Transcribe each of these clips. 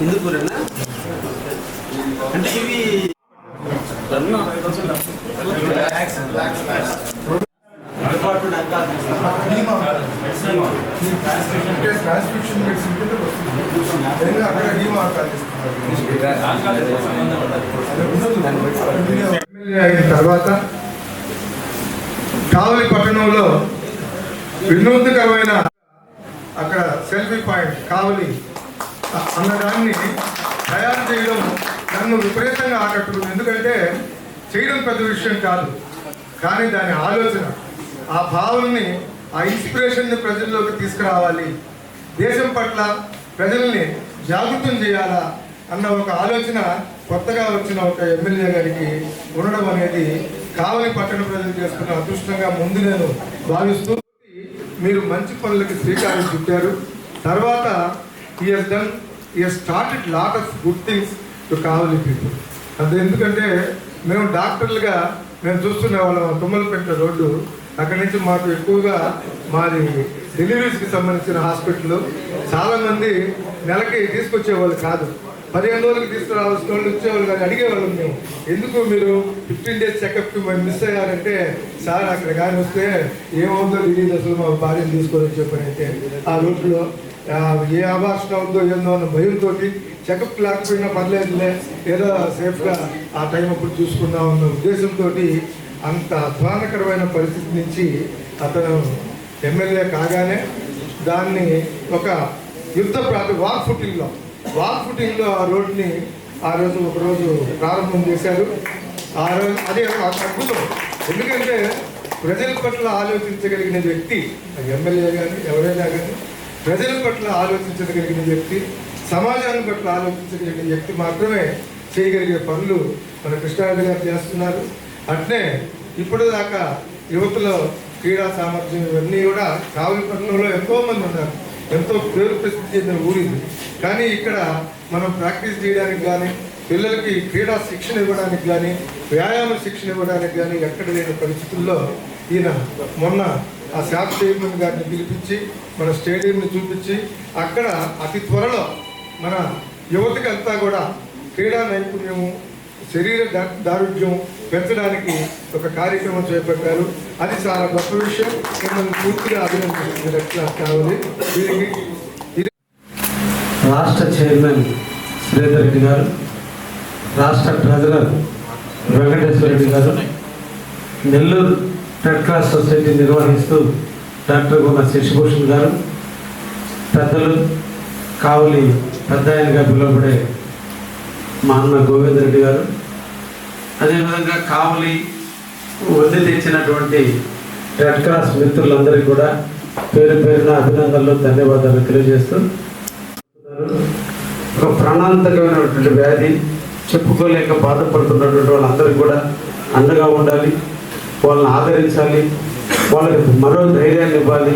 హిందూపూరేనా అంటే ఇవి ట్రాన్స్క్రిప్షన్ అయిన తర్వాత కావలి పట్టణంలో వినూత్నకరమైన అక్కడ సెల్ఫీ పాయింట్ కావలి అన్నదాన్ని తయారు చేయడం నన్ను విపరీతంగా ఆకట్టుకుంది. ఎందుకంటే చేయడం పెద్ద విషయం కాదు. కానీ దాని ఆలోచన ఆ భావనని ఆ ఇన్స్పిరేషన్ని ప్రజల్లోకి తీసుకురావాలి. దేశం పట్ల ప్రజల్ని జాగృతం చేయాలా అన్న ఒక ఆలోచన కొత్తగా వచ్చిన ఒక ఎమ్మెల్యే గారికి ఉండడం అనేది కావలి పట్టణ ప్రజలు చేసుకున్న అదృష్టంగా ముందు నేను భావిస్తూ మీరు మంచి పనులకి శ్రీకారం చుట్టారు. తర్వాత he's done he's started lot of good things to Kavali people అది ఎందుకంటే మేము డాక్టర్లుగా మేము చూస్తున్న వాళ్ళం తుమ్మలపేట రోడ్డు అక్కడి నుంచి మాకు ఎక్కువగా మాది డెలివరీస్కి సంబంధించిన హాస్పిటల్. చాలామంది నెలకి తీసుకొచ్చేవాళ్ళు కాదు. పదిహేను రోజులకి తీసుకురావాల్సిన వాళ్ళు వచ్చేవాళ్ళు కానీ అడిగేవాళ్ళం మేము. ఎందుకు మీరు ఫిఫ్టీన్ డేస్ చెకప్కి మేము మిస్ అయ్యారంటే సార్ అక్కడ కానీ వస్తే ఏమవుతుందో తెలియదు అసలు మా భార్యను తీసుకొని చెప్పారంటే ఆ రూట్లో ఏ ఆభాషణ ఉందో ఏందో అన్న భయంతో చెకప్ లేకపోయినా పర్లేదులే ఏదో సేఫ్గా ఆ టైం అప్పుడు చూసుకుందాం అన్న ఉద్దేశంతో అంత అధ్వానకరమైన పరిస్థితి నుంచి అతను ఎమ్మెల్యే కాగానే దాన్ని ఒక యుద్ధ ప్రాంత వాక్ ఫుటింగ్లో వాక్ ఫుటింగ్లో ఆ రోడ్ని ఆ రోజు ఒకరోజు ప్రారంభం చేశారు. ఆ రోజు అదే ఒక అద్భుతం. ఎందుకంటే ప్రజల పట్ల ఆలోచించగలిగిన వ్యక్తి అది ఎమ్మెల్యే కానీ ఎవరైనా కానీ ప్రజల పట్ల ఆలోచించగలిగిన వ్యక్తి సమాజాన్ని పట్ల ఆలోచించగలిగిన వ్యక్తి మాత్రమే చేయగలిగే పనులు మన కృష్ణారెడ్డి గారు చేస్తున్నారు. అట్నే ఇప్పుడు దాకా యువతలో క్రీడా సామర్థ్యం ఇవన్నీ కూడా కావలి పట్టణంలో ఎంతో మంది ఉన్నారు. ఎంతో పేరు ప్రసిద్ధి చెందిన ఊరిది. కానీ ఇక్కడ మనం ప్రాక్టీస్ చేయడానికి కానీ పిల్లలకి క్రీడా శిక్షణ ఇవ్వడానికి కానీ వ్యాయామ శిక్షణ ఇవ్వడానికి కానీ ఎక్కడ లేని పరిస్థితుల్లో ఈయన మొన్న ఆ శాప్ చైర్మన్ గారిని పిలిపించి మన స్టేడియంని చూపించి అక్కడ అతి త్వరలో మన యువతకి అంతా కూడా క్రీడా నైపుణ్యము శరీర దారుఢ్యం పెంచడానికి ఒక కార్యక్రమం చేపట్టారు. అది చాలా గొప్ప విషయం. మిమ్మల్ని పూర్తిగా అభినందిస్తుంది కావాలి. దీనికి రాష్ట్ర చైర్మన్ శ్రీధర్ రెడ్డి గారు రాష్ట్ర treasurer Venkateswara Reddy garu Nellore red cross society నిర్వహిస్తూ డాక్టర్ గున్న శశిభూషణ్ గారు పెద్దలు కావలి పెద్ద ఆయనగా పిలువబడే మా అన్న గోవింద్ రెడ్డి గారు అదేవిధంగా కావలి వద్ద తెచ్చినటువంటి రెడ్ క్రాస్ మిత్రులందరికీ కూడా పేరు పేరున అభినందనలు ధన్యవాదాలు తెలియజేస్తూ ఒక ప్రాణాంతకమైనటువంటి వ్యాధి చెప్పుకోలేక బాధపడుతున్నటువంటి వాళ్ళందరికీ కూడా అండగా ఉండాలి. వాళ్ళని ఆదరించాలి వాళ్ళకి మరో ధైర్యాన్ని ఇవ్వాలి.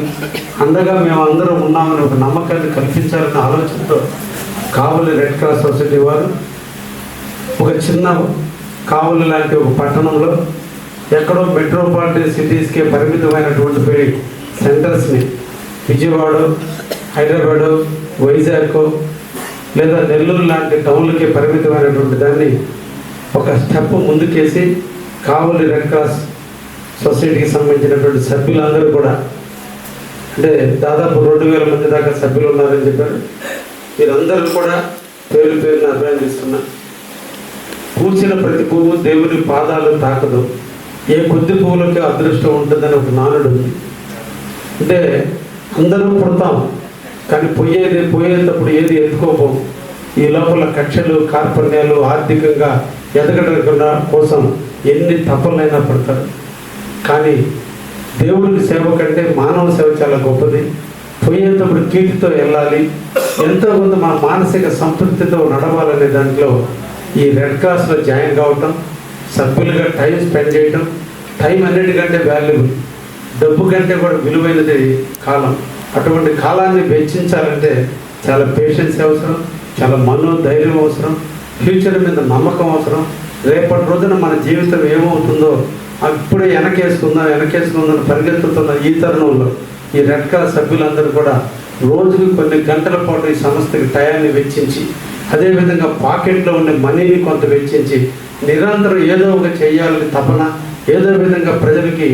అండగా మేము అందరం ఉన్నామని ఒక నమ్మకాన్ని కల్పించాలనే ఆలోచనతో కావలి రెడ్ క్రాస్ సొసైటీ వారు ఒక చిన్న కావలి లాంటి ఒక పట్టణంలో ఎక్కడో మెట్రోపాలిటన్ సిటీస్కే పరిమితమైనటువంటి సెంటర్స్ని విజయవాడ హైదరాబాదు వైజాగ్ లేదా నెల్లూరు లాంటి టౌన్లకే పరిమితమైనటువంటి దాన్ని ఒక స్టెప్ ముందుకేసి కావలి రెడ్ క్రాస్ సొసైటీకి సంబంధించినటువంటి సభ్యులందరూ కూడా అంటే దాదాపు రెండు వేల మంది దాకా సభ్యులు ఉన్నారని చెప్పారు. వీరందరూ కూడా పేరు పేరుని అభినందిస్తున్నా పూసిన ప్రతి పువ్వు దేవుని పాదాలు తాకదు. ఏ కొద్ది పువ్వులకి అదృష్టం ఉంటుందని ఒక నానుడు ఉంది. అంటే అందరూ పుడతాం కానీ పోయేది పోయేటప్పుడు ఏది ఎత్తుకోపోం ఈ లోపల కక్షలు కార్పణ్యాలు ఆర్థికంగా ఎదగడం కోసం ఎన్ని తప్పలైనా పడతారు. కానీ దేవుడికి సేవ కంటే మానవ సేవ చాలా గొప్పది. పోయేటప్పుడు కీర్తితో వెళ్ళాలి ఎంతో కొంత మన మానసిక సంతృప్తితో నడవాలనే దాంట్లో ఈ రెడ్ క్రాస్లో జాయిన్ కావటం సభ్యులుగా టైం స్పెండ్ చేయటం టైం అన్నిటికంటే వాల్యుబుల్ డబ్బు కంటే కూడా విలువైనది కాలం. అటువంటి కాలాన్ని వెచ్చించాలంటే చాలా పేషెన్స్ అవసరం చాలా మనోధైర్యం అవసరం ఫ్యూచర్ మీద నమ్మకం అవసరం. రేపటి రోజున మన జీవితం ఏమవుతుందో అప్పుడే వెనకేసుకుందాం వెనకేసుకుందాం పరిగెత్తుతున్న ఈ తరుణంలో ఈ రెడ్ క్రాస్ సభ్యులందరూ కూడా రోజుకి కొన్ని గంటల పాటు ఈ సంస్థకి టయాన్ని వెచ్చించి అదేవిధంగా పాకెట్లో ఉండే మనీని కొంత వెచ్చించి నిరంతరం ఏదో ఒక చేయాలని తపన ఏదో విధంగా ప్రజలకి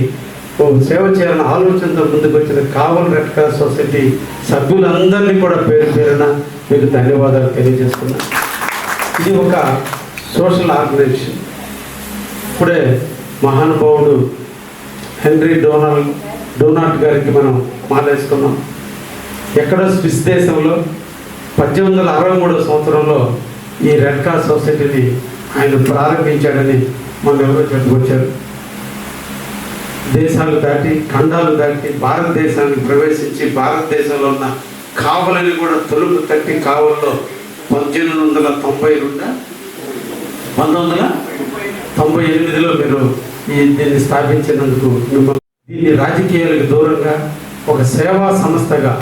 సేవ చేయాలని ఆలోచనతో ముందుకు వచ్చిన కావల్ రెడ్ క్రాస్ సొసైటీ సభ్యులందరినీ కూడా పేరు పేరున మీకు ధన్యవాదాలు తెలియజేస్తున్నాను ఇది ఒక సోషల్ ఆర్గనైజేషన్. ఇప్పుడే మహానుభావుడు హెన్రీ డోనాల్డ్ డోనాల్డ్ గారికి మనం మాలేసుకున్నాం. ఎక్కడో స్విస్ దేశంలో పద్దెనిమిది వందల అరవై మూడో సంవత్సరంలో ఈ రెడ్ క్రాస్ సొసైటీని ఆయన ప్రారంభించాడని మనం ఎవరో చెప్పుకొచ్చారు. దేశాలు దాటి ఖండాలు దాటి భారతదేశానికి ప్రవేశించి భారతదేశంలో ఉన్న కావలని కూడా తొలుపు తట్టి కావల్లో పద్దెనిమిది వందల తొంభై రెండు? పంతొమ్మిది వందల తొంభై ఎనిమిదిలో మీరు ఈ దీన్ని స్థాపించినందుకు మిమ్మల్ని దీన్ని రాజకీయాలకు దూరంగా ఒక సేవా సంస్థగా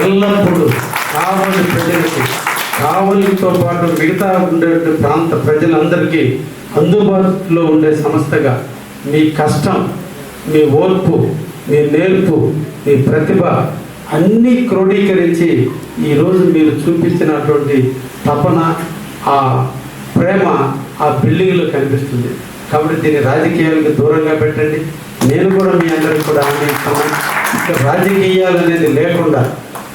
ఎల్లప్పుడూ కావలి ప్రజలకి కావలితో పాటు మిగతా ఉండే ప్రాంత ప్రజలందరికీ అందుబాటులో ఉండే సంస్థగా మీ కష్టం మీ ఓర్పు మీ నేర్పు మీ ప్రతిభ అన్నీ క్రోడీకరించి ఈరోజు మీరు చూపించినటువంటి తపన ఆ ప్రేమ ఆ బిల్డింగ్లో కనిపిస్తుంది. కాబట్టి దీన్ని రాజకీయాలకు దూరంగా పెట్టండి. నేను కూడా మీ అందరికి కూడా ఆనందిస్తాను. రాజకీయాలు అనేది లేకుండా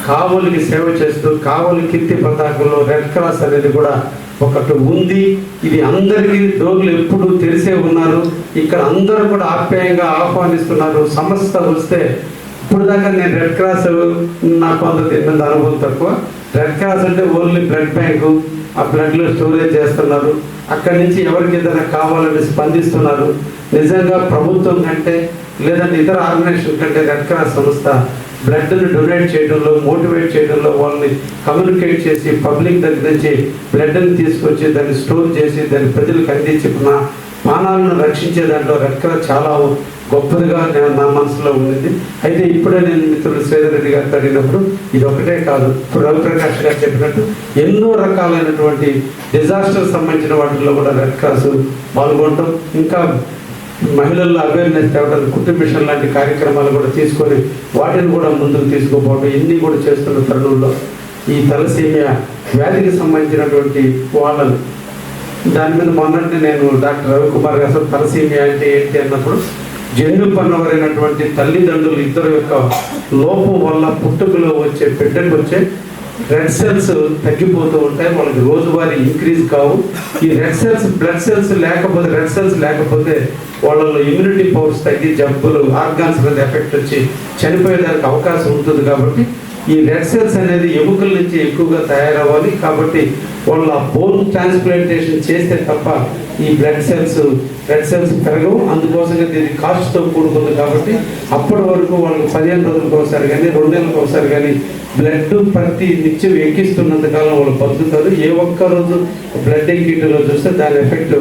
కావులకి సేవ చేస్తూ కావలి కీర్తి పతాకంలో రెడ్ క్రాస్ అనేది కూడా ఒకటి ఉంది. ఇది అందరికీ రోగులు ఎప్పుడు తెలిసే ఉన్నారు. ఇక్కడ అందరూ కూడా ఆప్యాయంగా ఆహ్వానిస్తున్నారు. సమస్య వస్తే ఇప్పుడు దాకా నేను రెడ్ క్రాస్ నాకు కొంత ఇబ్బంది అనుభవం తక్కువ. రెడ్ క్రాస్ అంటే ఓన్లీ బ్లడ్ బ్యాంకు ఆ బ్లడ్లో స్టోరేజ్ చేస్తున్నారు. అక్కడి నుంచి ఎవరికి ఏదైనా కావాలని స్పందిస్తున్నారు. నిజంగా ప్రభుత్వం కంటే లేదంటే ఇతర ఆర్గనైజేషన్ కంటే రెడ్ క్రాస్ సంస్థ బ్లడ్ని డొనేట్ చేయడంలో మోటివేట్ చేయడంలో వాళ్ళని కమ్యూనికేట్ చేసి పబ్లిక్ దగ్గర నుంచి బ్లడ్ని తీసుకొచ్చి దాన్ని స్టోర్ చేసి దాన్ని ప్రజలకు అందించి నా ప్రాణాలను రక్షించే దాంట్లో రెడ్ క్రాస్ చాలా గొప్పదిగా నేను నా మనసులో ఉండింది అయితే ఇప్పుడే నేను మిత్రుడు శ్రీధరెడ్డి గారు గారితో అడిగినప్పుడు ఇది ఒకటే కాదు రవిప్రకాష్ గారు చెప్పినట్టు ఎన్నో రకాలైనటువంటి డిజాస్టర్ సంబంధించిన వాటిల్లో కూడా రెడ్ క్రాస్ పాల్గొనడం ఇంకా మహిళల్లో అవేర్నెస్ తేవడం కుటుంబ మిషన్ లాంటి కార్యక్రమాలు కూడా తీసుకొని వాటిని కూడా ముందుకు తీసుకుపోవడం ఇన్ని కూడా చేస్తున్న తరుణంలో ఈ తలసీమియా వ్యాధికి సంబంధించినటువంటి వాళ్ళను. దాని మీద మొన్నటి నేను డాక్టర్ రవికుమార్ గారు తలసీమియా అంటే ఏంటి అన్నప్పుడు జన్యుపన్నవరైనటువంటి తల్లిదండ్రులు ఇద్దరు యొక్క లోపం వల్ల పుట్టుకలో వచ్చే బిడ్డకు వచ్చే రెడ్ సెల్స్ తగ్గిపోతూ ఉంటాయి. వాళ్ళకి రోజువారీ ఇంక్రీజ్ కావు. ఈ రెడ్ సెల్స్ బ్లడ్ సెల్స్ లేకపోతే రెడ్ సెల్స్ లేకపోతే వాళ్ళలో ఇమ్యూనిటీ పవర్స్ తగ్గి జబ్బులు ఆర్గాన్స్ మీద ఎఫెక్ట్ వచ్చి చనిపోయేదానికి అవకాశం ఉంటుంది కాబట్టి ఈ రెడ్ సెల్స్ అనేది ఎముకల నుంచి ఎక్కువగా తయారవ్వాలి. కాబట్టి వాళ్ళు ఆ బోన్ ట్రాన్స్ప్లాంటేషన్ చేస్తే తప్ప ఈ బ్లడ్ సెల్స్ రెడ్ సెల్స్ పెరగవు. అందుకోసంగా దీనికి కాస్ట్తో కూడుకుంది కాబట్టి అప్పటి వరకు వాళ్ళకి పదిహేను రోజులకు ఒకసారి కానీ రెండు నెలలకు ఒకసారి కానీ బ్లడ్ ప్రతి నిత్యం ఎక్కిస్తున్నంత కాలం వాళ్ళు బతుకుతారు. ఏ ఒక్క రోజు బ్లడ్ ఎక్కిటలో చూస్తే దాని ఎఫెక్ట్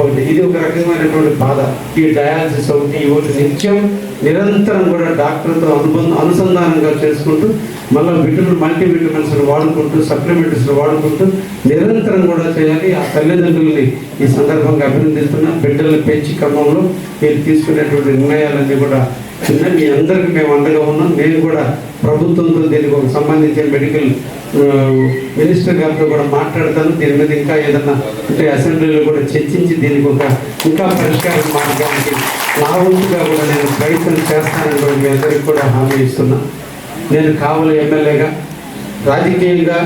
ఒకటి. ఇది ఒక రకమైనటువంటి బాధ. ఈ డయాలసిస్ ఒకటి ఈ ఒకటి నిత్యం నిరంతరం కూడా డాక్టర్తో అనుబంధ అనుసంధానంగా చేసుకుంటూ మళ్ళీ విటమిన్ మల్టీ విటమిన్స్ వాడుకుంటూ సప్లిమెంట్స్ వాడుకుంటూ నిరంతరం కూడా చేయాలి. ఆ తల్లిదండ్రుల్ని ఈ సందర్భంగా అభినందిస్తున్నా. బిడ్డల్ని పెంచి క్రమంలో మీరు తీసుకునేటువంటి నిర్ణయాలన్నీ కూడా చిన్న మీ అందరికీ మేము అండగా ఉన్నాం. నేను కూడా ప్రభుత్వంతో దీనికి ఒక సంబంధించిన మెడికల్ మినిస్టర్ గారితో కూడా మాట్లాడతాను. దీని మీద ఇంకా ఏదన్నా అంటే అసెంబ్లీలో కూడా చర్చించి దీనికి ఒక ఇంకా పరిష్కారం మార్గానికి నా వంతుగా కూడా నేను ప్రయత్నం చేస్తానని కూడా మీ అందరికీ కూడా హామీ ఇస్తున్నా. నేను కావలి ఎమ్మెల్యేగా రాజకీయంగా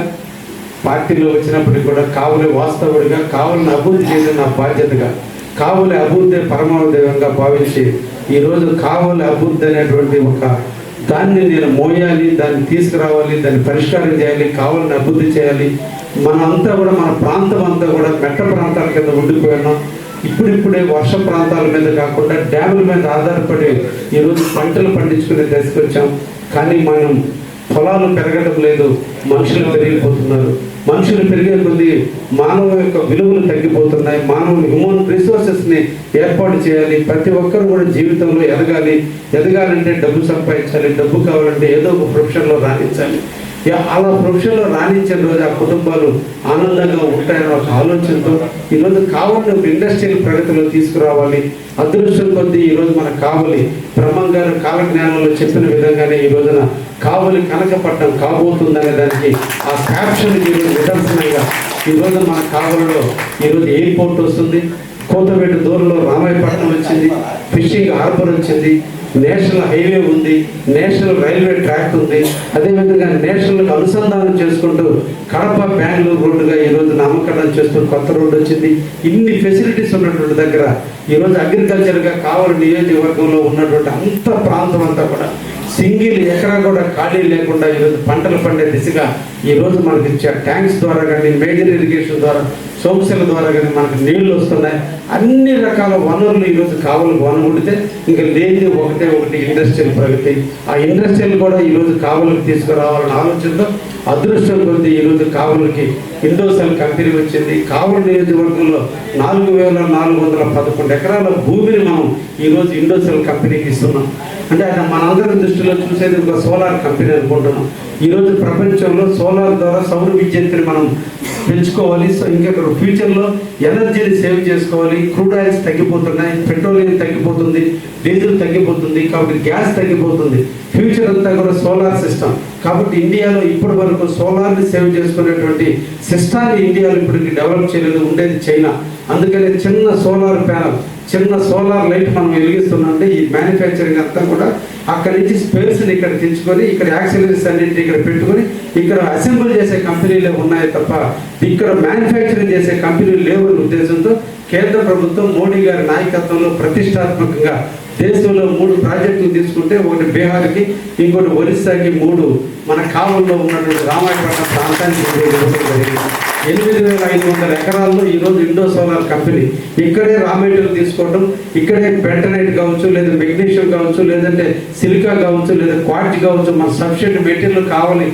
పార్టీలో వచ్చినప్పటికీ కూడా కావలి వాస్తవుడిగా కావులను అభివృద్ధి చేయడం నా బాధ్యతగా కావలి అభివృద్ధి పరమావదేవంగా భావించి ఈరోజు కావలి అభివృద్ధి అనేటువంటి ఒక దాన్ని నేను మోయాలి దాన్ని తీసుకురావాలి దాన్ని పరిష్కారం చేయాలి కావాలని అభివృద్ధి చేయాలి. మనంతా కూడా మన ప్రాంతం అంతా కూడా మెట్ట ప్రాంతాల కింద ఉండిపోయినాం ఇప్పుడిప్పుడే వర్ష ప్రాంతాల మీద కాకుండా డ్యాముల మీద ఆధారపడి ఈరోజు పంటలు పండించుకునే దశకు వచ్చాం. కానీ మనం పొలాలు పెరగడం లేదు మనుషులు పెరిగిపోతున్నారు. మనుషులు పెరిగే కొద్ది మానవ యొక్క విలువలు తగ్గిపోతున్నాయి. మానవుని హ్యూమన్ రిసోర్సెస్ని ఏర్పాటు చేయాలి. ప్రతి ఒక్కరు కూడా జీవితంలో ఎదగాలి. ఎదగాలంటే డబ్బు సంపాదించాలి. డబ్బు కావాలంటే ఏదో ఒక ప్రొఫెషన్లో రాణించాలి. అలా ప్రొఫెషన్లో రాణించిన రోజు ఆ కుటుంబాలు ఆనందంగా ఉంటాయన్న ఒక ఆలోచనతో ఈరోజు కావాలి ఒక ఇండస్ట్రియల్ ప్రగతిలో తీసుకురావాలి. అదృష్టం కొద్దీ ఈరోజు మనకు కావాలి. బ్రహ్మం గారు కాలజ్ఞానంలో చెప్పిన విధంగానే ఈ రోజున కావలి కనకపట్నం కాబోతుందనే దానికి ఆ క్యాప్షన్ ఈరోజు నిదర్శనంగా ఈరోజు మన కావలిలో ఈరోజు ఎయిర్పోర్ట్ వస్తుంది. కోతపేట దూరంలో రామాయపట్నం వచ్చింది. ఫిషింగ్ హార్బర్ వచ్చింది. నేషనల్ హైవే ఉంది నేషనల్ రైల్వే ట్రాక్ ఉంది. అదేవిధంగా నేషనల్ అనుసంధానం చేసుకుంటూ కడప బెంగళూరు రోడ్డుగా ఈరోజు నామకరణం చేస్తూ కొత్త రోడ్డు వచ్చింది. ఇన్ని ఫెసిలిటీస్ ఉన్నటువంటి దగ్గర ఈరోజు అగ్రికల్చర్గా కావలి నియోజకవర్గంలో ఉన్నటువంటి అంత ప్రాంతం అంతా కూడా సింగిల్ ఎకరా కూడా ఖాళీ లేకుండా ఈరోజు పంటలు పండే దిశగా ఈరోజు మనకి ఇచ్చే ట్యాంక్స్ ద్వారా కానీ మేజర్ ఇరిగేషన్ ద్వారా సోమశల ద్వారా కానీ మనకు నీళ్ళు వస్తున్నాయి. అన్ని రకాల వనరులు ఈరోజు కావలకు వనముడితే ఇంకా లేనిది ఒకటే ఒకటి ఇండస్ట్రియల్ ప్రగతి. ఆ ఇండస్ట్రియల్ కూడా ఈరోజు కావలకు తీసుకురావాలన్న ఆలోచనతో అదృష్టం కొద్ది ఈరోజు కావలకి ఇండోసెల్ కంపెనీ వచ్చింది. కావలి నియోజకవర్గంలో నాలుగు వేల నాలుగు వందల పదకొండు ఎకరాల భూమిని మనం ఈరోజు ఇండోసెల్ కంపెనీకి ఇస్తున్నాం. అంటే అది మనందరం దృష్టిలో చూసేది ఒక సోలార్ కంపెనీ అనుకుంటున్నాం. ఈరోజు ప్రపంచంలో సోలార్ ద్వారా సౌర విద్యుత్ని మనం పెంచుకోవాలి. సో ఇంకా ఫ్యూచర్లో ఎనర్జీని సేవ్ చేసుకోవాలి. క్రూడ్ ఆయిల్స్ తగ్గిపోతున్నాయి పెట్రోలియం తగ్గిపోతుంది డీజిల్ తగ్గిపోతుంది కాబట్టి గ్యాస్ తగ్గిపోతుంది. ఫ్యూచర్ అంతా కూడా సోలార్ సిస్టమ్. కాబట్టి ఇండియాలో ఇప్పటి వరకు సోలార్ని సేవ్ చేసుకునేటువంటి సిస్టాన్ని ఇండియాలో ఇప్పటికి డెవలప్ చేయలేదు. ఉండేది చైనా. అందుకనే చిన్న సోలార్ ప్యానల్ చిన్న సోలార్ లైట్ మనం వెలిగిస్తున్నామంటే ఈ మ్యానుఫ్యాక్చరింగ్ అంతా కూడా అక్కడి నుంచి స్పేస్ని ఇక్కడ తెచ్చుకొని ఇక్కడ యాక్సిలరీస్ అన్నింటి ఇక్కడ పెట్టుకొని ఇక్కడ అసెంబుల్ చేసే కంపెనీలే ఉన్నాయి తప్ప ఇక్కడ మ్యానుఫ్యాక్చరింగ్ చేసే కంపెనీలు లేవు అనే ఉద్దేశంతో కేంద్ర ప్రభుత్వం మోడీ గారి నాయకత్వంలో ప్రతిష్టాత్మకంగా దేశంలో మూడు ప్రాజెక్టులు తీసుకుంటే ఒకటి బీహార్కి ఇంకోటి ఒరిస్సాకి మూడు మన కావల్లో ఉన్నటువంటి రామాయపట్నం ప్రాంతానికి జరిగింది. ఎనిమిది వేల ఐదు వందల ఎకరాల్లో ఈరోజు ఇండో సోలార్ కంపెనీ. ఇక్కడే రా మెటీరియల్ తీసుకోవడం ఇక్కడే బెంటనైట్ కావచ్చు లేదా మెగ్నీషియం కావచ్చు లేదంటే సిలికా కావచ్చు లేదా క్వార్ట్ కావచ్చు మన సఫిషియంట్ మెటీరియల్ కావాలి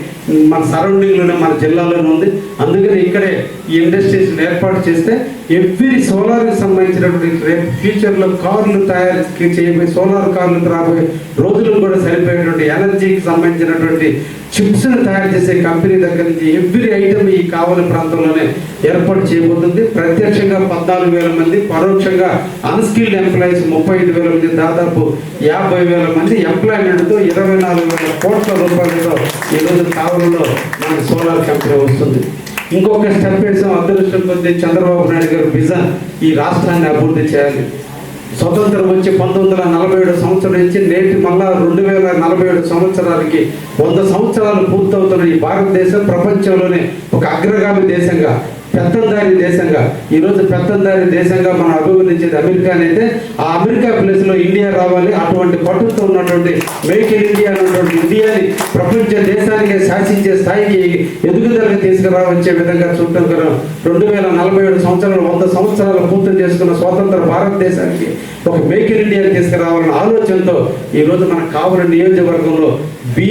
మన సరౌండింగ్లోనే మన జిల్లాలోనే ఉంది. అందుకని ఇక్కడే ఈ ఇండస్ట్రీస్ ఏర్పాటు చేస్తే ఎవ్రీ సోలార్కి సంబంధించినటువంటి రేపు ఫ్యూచర్లో కార్లు తయారు చేయబోయే సోలార్ కార్లు రాబోయే రోజులు కూడా సరిపోయేటువంటి ఎనర్జీకి సంబంధించినటువంటి చిప్స్ని తయారు చేసే కంపెనీ దగ్గర నుంచి ఎవ్రీ ఐటమ్ ఈ కావలి ప్రాంతంలోనే ఏర్పాటు చేయబోతుంది. ప్రత్యక్షంగా పద్నాలుగు వేల మంది పరోక్షంగా అన్స్కిల్డ్ ఎంప్లాయీస్ ముప్పై ఐదు వేల మంది దాదాపు యాభై వేల మంది ఎంప్లాయ్మెంట్తో ఇరవై నాలుగు వేల కోట్ల రూపాయలతో ఈరోజు కావలిలో మనకి సోలార్ కంపెనీ వస్తుంది. ఇంకొక స్టెప్ వేసాం అదృష్టం పొంది చంద్రబాబు నాయుడు గారు విజన్ ఈ రాష్ట్రాన్ని అభివృద్ధి చేయాలి. స్వతంత్రం వచ్చి పంతొమ్మిది వందల నలభై ఏడు సంవత్సరం నుంచి నేటి మళ్ళా రెండు వేల నలభై ఏడు సంవత్సరాలకి వంద సంవత్సరాలు పూర్తవుతున్న ఈ భారతదేశం ప్రపంచంలోనే ఒక అగ్రగామి దేశంగా పెత్తందారి దేశంగా ఈరోజు పెత్తందారి దేశంగా మనం అభివృద్ధించేది అమెరికా అయితే ఆ అమెరికా ప్లేస్లో ఇండియా రావాలి అటువంటి పట్టుతో ఉన్నటువంటి మేక్ ఇన్ ఇండియా అన్నటువంటి ఇండియాని ప్రపంచ దేశానికి శాసించే స్థాయికి ఎదుగుదలకు తీసుకురావచ్చే విధంగా చూడటం కదా రెండు వేల నలభై ఏడు సంవత్సరాలు వంద సంవత్సరాలు పూర్తి చేసుకున్న స్వతంత్ర భారతదేశానికి ఒక మేక్ ఇన్ ఇండియా తీసుకురావాలన్న ఆలోచనతో ఈరోజు మనకు కావలి నియోజకవర్గంలో B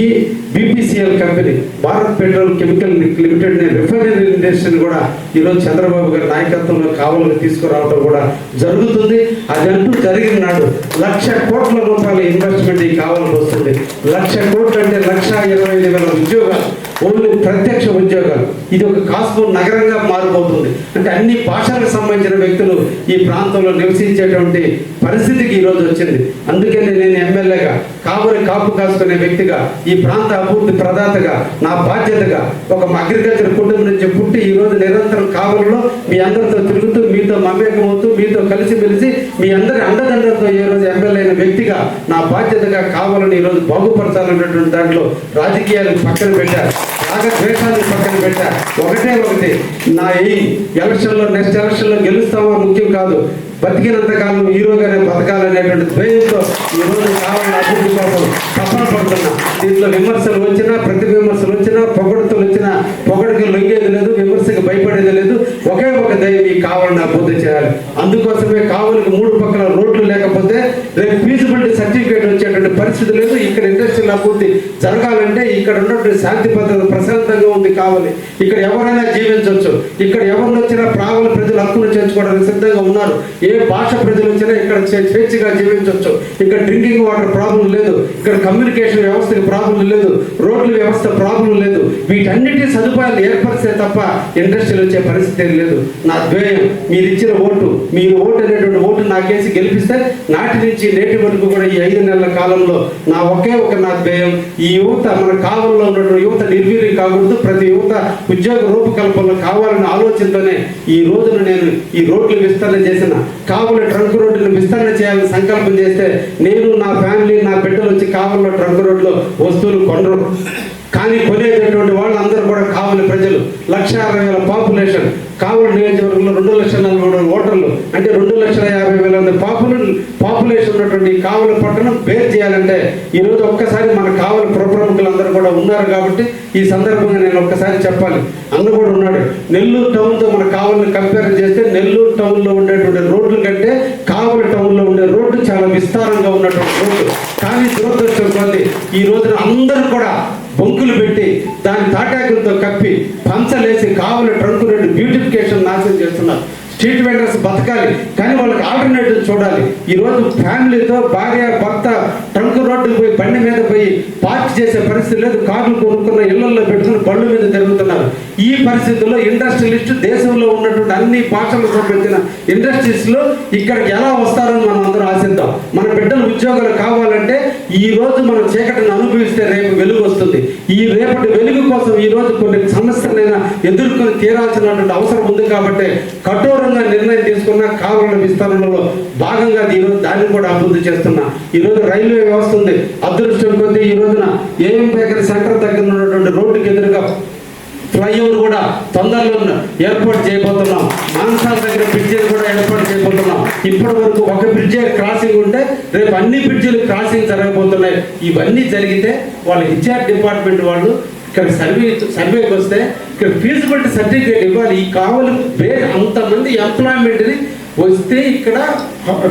BPCL company Bharat petrol chemical limited refinery ఇండస్ట్రీని కూడా ఈరోజు చంద్రబాబు గారి నాయకత్వంలో కావాలని తీసుకురావడం కూడా జరుగుతుంది. అది అంటూ జరిగిన నాడు లక్ష కోట్ల రూపాయల ఇన్వెస్ట్మెంట్ ఈ కావాలని వస్తుంది. లక్ష కోట్లు అంటే లక్ష ఇరవై ఐదు వేల ఉద్యోగాలు. ఓన్లీ ప్రత్యక్ష ఉద్యోగాలు. ఇది ఒక కాస్మో నగరంగా మారిపోతుంది. అంటే అన్ని భాషలకు సంబంధించిన వ్యక్తులు ఈ ప్రాంతంలో నివసించేటువంటి పరిస్థితికి ఈరోజు వచ్చింది. అందుకని నేను ఎమ్మెల్యేగా కావలి కాపు కాసుకునే వ్యక్తిగా ఈ ప్రాంత అభివృద్ధి ప్రదాతగా నా బాధ్యతగా ఒక అగ్రికల్చర్ కుటుంబం నుంచి పుట్టి ఈ రోజు నిరంతరం కావలిలో మీ అందరితో తిరుగుతూ మీతో మమేకమవుతూ మీతో కలిసిమెలిసి మీ అందరి అండదండలతో ఈ రోజు ఎమ్మెల్యే అయిన వ్యక్తిగా నా బాధ్యతగా కావాలని ఈ రోజు బాగుపరచాలన్నటువంటి దాంట్లో రాజకీయాలు పక్కన పెట్టారు. రాగద్వేషాలను పక్కన పెట్టా. ఒకటే ఒకటి నా ఎయిమ్ ఎలక్షన్లో నెక్స్ట్ ఎలక్షన్లో గెలుస్తామో ముఖ్యం కాదు. బతికినంత కాలం హీరోగానే బతకాలనేటువంటి ధ్యేయంతో ఈరోజు కావాలని అభివృద్ధి కోసం తపన పడుతున్నా. దీంట్లో విమర్శలు వచ్చినా ప్రతి విమర్శలు వచ్చినా పొగడుతులు వచ్చినా పొగడికి లొంగేది లేదు విమర్శకు భయపడేది లేదు. ఒకే ఒక దయ్యం ఈ కావాలని అభివృద్ధి చేయాలి. అందుకోసమే కావలికి మూడు పక్కల రోడ్లు లేకపోతే రేపు ఫీజిబిలిటీ సర్టిఫికేట్ వచ్చేటువంటి పరిస్థితి లేదు. ఇక్కడ ఇండస్ట్రియల్ అభివృద్ధి జరగాలి ఇక్కడ ఉన్నటువంటి శాంతి భద్రత ప్రశాంతంగా ఉంది కావాలి. ఇక్కడ ఎవరైనా జీవించవచ్చు ఇక్కడ ఎవరు వచ్చినా ప్రావల ప్రజలు హక్కులు చేర్చుకోవడానికి సిద్ధంగా ఉన్నారు. ఏ భాష ప్రజలు వచ్చినా ఇక్కడ స్వేచ్ఛగా జీవించవచ్చు ఇక్కడ డ్రింకింగ్ వాటర్ ప్రాబ్లం లేదు. ఇక్కడ కమ్యూనికేషన్ వ్యవస్థకి ప్రాబ్లం లేదు. రోడ్ల వ్యవస్థ ప్రాబ్లం లేదు. వీటన్నిటి సదుపాయాలు ఏర్పరిస్తే తప్ప ఇండస్ట్రీలు వచ్చే పరిస్థితి లేదు. నా ధ్యేయం మీరు ఇచ్చిన ఓటు మీరు ఓటు అనేటువంటి ఓటు నాకేసి గెలిపిస్తే నాటి నుంచి నేటి వరకు కూడా ఈ ఐదు నెలల కాలంలో నా ఒకే ఒక నా ధ్యేయం ఈ యువత మన కాలంలో ఉన్నటువంటి యువత నిర్వీర్యం కాకూడదు. ప్రతి యువత ఉద్యోగ రూపకల్పనలో కావాలని ఆలోచనతోనే ఈ రోజున నేను ఈ రోడ్లు విస్తరణ చేసిన కావలి ట్రంక్ రోడ్డును విస్తరణ చేయాలని సంకల్పం చేస్తే నేను నా ఫ్యామిలీ నా బిడ్డలు వచ్చి కావలిలో ట్రంక్ రోడ్లో వస్తువులు కొనరు. కానీ కొనేటటువంటి వాళ్ళందరూ కూడా కావలి ప్రజలు. లక్ష అరవై వేల పాపులేషన్. కావలి నియోజకవర్గంలో రెండు లక్షల నలభై మూడు ఓటర్లు. అంటే రెండు లక్షల యాభై వేల మంది పాపులర్ పాపులేషన్ ఉన్నటువంటి కావలి పట్టణం పేరు చేయాలంటే ఈ రోజు ఒక్కసారి మన కావలి ప్రముఖులందరూ కూడా ఉన్నారు కాబట్టి ఈ సందర్భంగా నేను ఒక్కసారి చెప్పాలి. అందరూ కూడా ఉన్నాడు. నెల్లూరు టౌన్తో మన కావలిని కంపేర్ చేస్తే నెల్లూరు టౌన్లో ఉండేటువంటి రోడ్ల కంటే కావలి టౌన్లో ఉండే రోడ్డు చాలా విస్తారంగా ఉన్నటువంటి రోడ్డు. కానీ దురదృష్టం ఈ రోజున అందరూ కూడా బొంకులు పెట్టి దాని తాటాకులతో కప్పి పంచలేసి కావలి ట్రంక్ రెండు బ్యూటిఫికేషన్ నాశనం చేస్తున్నారు. స్ట్రీట్ వెండర్స్ బతకాలి కానీ వాళ్ళకి ఆల్టర్నేటివ్ చూడాలి. ఈ రోజు ఫ్యామిలీతో భార్య భర్త ట్రంక్ రోడ్డుకు పోయి బండి మీద పోయి పార్క్ చేసే పరిస్థితి లేదు. కార్లు కొనుక్కున్న ఇళ్ళలో పెట్టుకుని బళ్ళు మీద తిరుగుతున్నారు. ఈ పరిస్థితుల్లో ఇండస్ట్రియలిస్ట్ దేశంలో ఉన్నటువంటి అన్ని భాషలు సంబంధించిన ఇండస్ట్రీస్లో ఇక్కడికి ఎలా వస్తారని మనం అందరం ఆశిద్దాం. మన బిడ్డలు ఉద్యోగాలు కావాలంటే ఈ రోజు మనం చీకటిని అనుభవిస్తే రేపు వెలుగు వస్తుంది. ఈ రేపటి వెలుగు కోసం ఈ రోజు కొన్ని సమస్యలైనా ఎదుర్కొని తీరాల్సినటువంటి అవసరం ఉంది కాబట్టి కఠోర కూడా నిర్ణయం తీసుకున్న కావాలన్న విస్తరణలో భాగంగా ఈ రోజు దాన్ని కూడా అభివృద్ధి చేస్తున్నా. ఈ రోజు రైల్వే వ్యవస్థ ఉంది. అదృష్టం కొద్దీ ఈ రోజున ఏఎం బేకరీ సెంటర్ దగ్గర ఉన్నటువంటి రోడ్డుకి ఎదురుగా ఫ్లైఓవర్ కూడా తొందరలో ఏర్పాటు చేయబోతున్నాం. మాన్సాల దగ్గర బ్రిడ్జీలు కూడా ఏర్పాటు చేయబోతున్నాం. ఇప్పటి వరకు ఒక బ్రిడ్జే క్రాసింగ్ ఉంటే రేపు అన్ని బ్రిడ్జీలు క్రాసింగ్ జరగబోతున్నాయి. ఇవన్నీ జరిగితే వాళ్ళ హెచ్ఆర్ డిపార్ట్మెంట్ వాళ్ళు ఇక్కడ సర్వే సర్వేకి వస్తే ఇక్కడ ఫీజిబిలిటీ సర్టిఫికేట్ ఇవ్వాలి. ఈ కావాలి వేరే అంతమంది ఎంప్లాయ్మెంట్ని వస్తే ఇక్కడ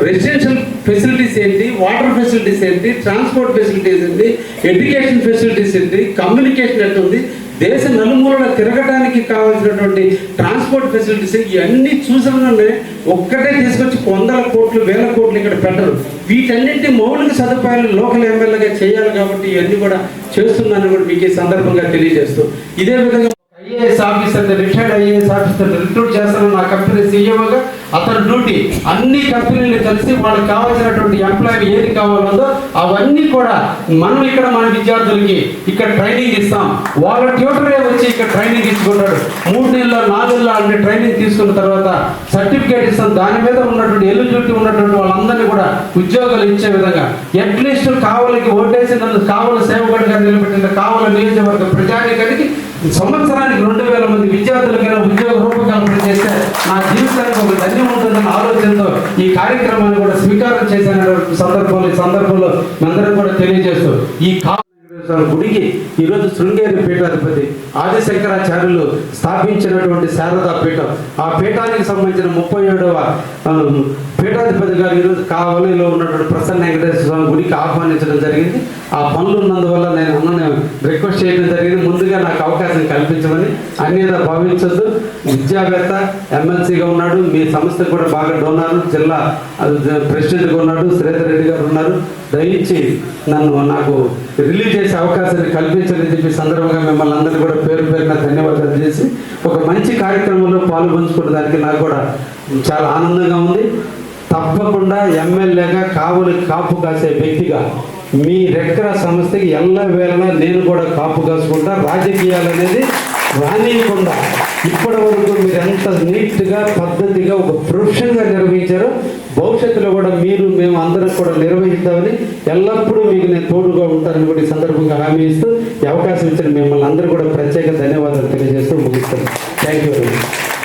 రెసిడెన్షియల్ ఫెసిలిటీస్ ఏంటి వాటర్ ఫెసిలిటీస్ ఏంటి ట్రాన్స్పోర్ట్ ఫెసిలిటీస్ ఏంటి ఎడ్యుకేషన్ ఫెసిలిటీస్ ఏంటి కమ్యూనికేషన్ ఎట్లా ఉంది దేశ నలుమూలన తిరగడానికి కావాల్సినటువంటి ట్రాన్స్పోర్ట్ ఫెసిలిటీస్ ఇవన్నీ చూసగానే ఒక్కటే తీసుకొచ్చి వందల కోట్లు వేల కోట్లు ఇక్కడ పెట్టరు. వీటన్నింటి మౌలిక సదుపాయాలు లోకల్ ఎమ్మెల్యేగా చేయాలి కాబట్టి ఇవన్నీ కూడా చేస్తున్నాను కూడా మీకు ఈ సందర్భంగా తెలియజేస్తూ. ఇదే విధంగా IAS officer retired IAS officer recruit చేస్తాను నా కంపెనీ సీఎంగా అతని డ్యూటీ. అన్ని కంపెనీలు కలిసి వాళ్ళకి కావాల్సినటువంటి ఎంప్లాయీ ఏది కావాలో అవన్నీ కూడా మనం ఇక్కడ మన విద్యార్థులకి ఇక్కడ ట్రైనింగ్ ఇస్తాం. వాళ్ళ ట్యూటరే వచ్చి ఇక్కడ ట్రైనింగ్ ఇచ్చుకుంటాడు మూడు నెలల నాలుగు నెలల అంటే ట్రైనింగ్ తీసుకున్న తర్వాత సర్టిఫికేట్ ఇస్తాం. దాని మీద ఉన్నటువంటి ఎలిజిబిలిటీ ఉన్నటువంటి వాళ్ళందరినీ కూడా ఉద్యోగాలు ఇచ్చే విధంగా. అట్లీస్ట్ కావలికి ఓటేసి నన్ను కావల సేవకుడిగా నిలబెట్టిన కావల నియోజకవర్గ ప్రజానికానికి సంవత్సరానికి రెండు వేల మంది విద్యార్థులకైనా ఉద్యోగ రూపకల్పన చేస్తే నా జీవితానికి ఒక ధన్యం ఉంటుందన్న ఆలోచనతో ఈ కార్యక్రమాన్ని కూడా స్వీకారం చేసిన సందర్భంలో ఈ సందర్భంలో అందరూ కూడా తెలియజేస్తూ ఈ గుడికి ఈరోజు శృంగేరి పీఠాధిపతి ఆదిశంకరాచార్యులు స్థాపించినటువంటి శారదా పీఠం. ఆ పీఠానికి సంబంధించిన ముప్పై ఏడవ పీఠాధిపతి గారు ఈరోజు కావలిలో ఉన్నటువంటి ప్రసన్న వెంకటేశ్వర స్వామి గుడికి ఆహ్వానించడం జరిగింది. ఆ పనులు ఉన్నందువల్ల నేను అన్నని రిక్వెస్ట్ చేయడం జరిగింది. ముందుగా నాకు అవకాశం కల్పించమని అన్యదా భావించొద్దు. విద్యావేత్త ఎమ్మెల్సీగా ఉన్నాడు. మీ సంస్థ కూడా బాగా డోన్నారు జిల్లా ప్రెసిడెంట్గా ఉన్నాడు. శ్రీధర్ రెడ్డి గారు ఉన్నారు. దయించి నన్ను నాకు రిలీజ్ చేసే అవకాశాన్ని కల్పించాలని చెప్పి సందర్భంగా మిమ్మల్ని అందరూ కూడా పేరు పేరున ధన్యవాదాలు చేసి ఒక మంచి కార్యక్రమంలో పాల్పంచుకున్న దానికి నాకు కూడా చాలా ఆనందంగా ఉంది. తప్పకుండా ఎమ్మెల్యేగా కావులు కాపు కాసే వ్యక్తిగా మీ రెక్కల సంస్థకి ఎల్ల వేళలా నేను కూడా కాపు కాసుకుంటా. రాజకీయాలు అనేది రానియకుండా ఇప్పటి వరకు మీరు ఎంత నీట్గా పద్ధతిగా ఒక ప్రొఫెషన్గా నిర్వహించారో భవిష్యత్తులో కూడా మీరు మేము అందరం కూడా నిర్వహిస్తామని ఎల్లప్పుడూ మీకు నేను తోడుగా ఉంటానని కూడా ఈ సందర్భంగా హామీ ఇస్తూ ఈ అవకాశం ఇచ్చిన మిమ్మల్ని అందరూ కూడా ప్రత్యేక ధన్యవాదాలు తెలియజేస్తూ ముగిస్తారు థ్యాంక్ యూ వెంచ్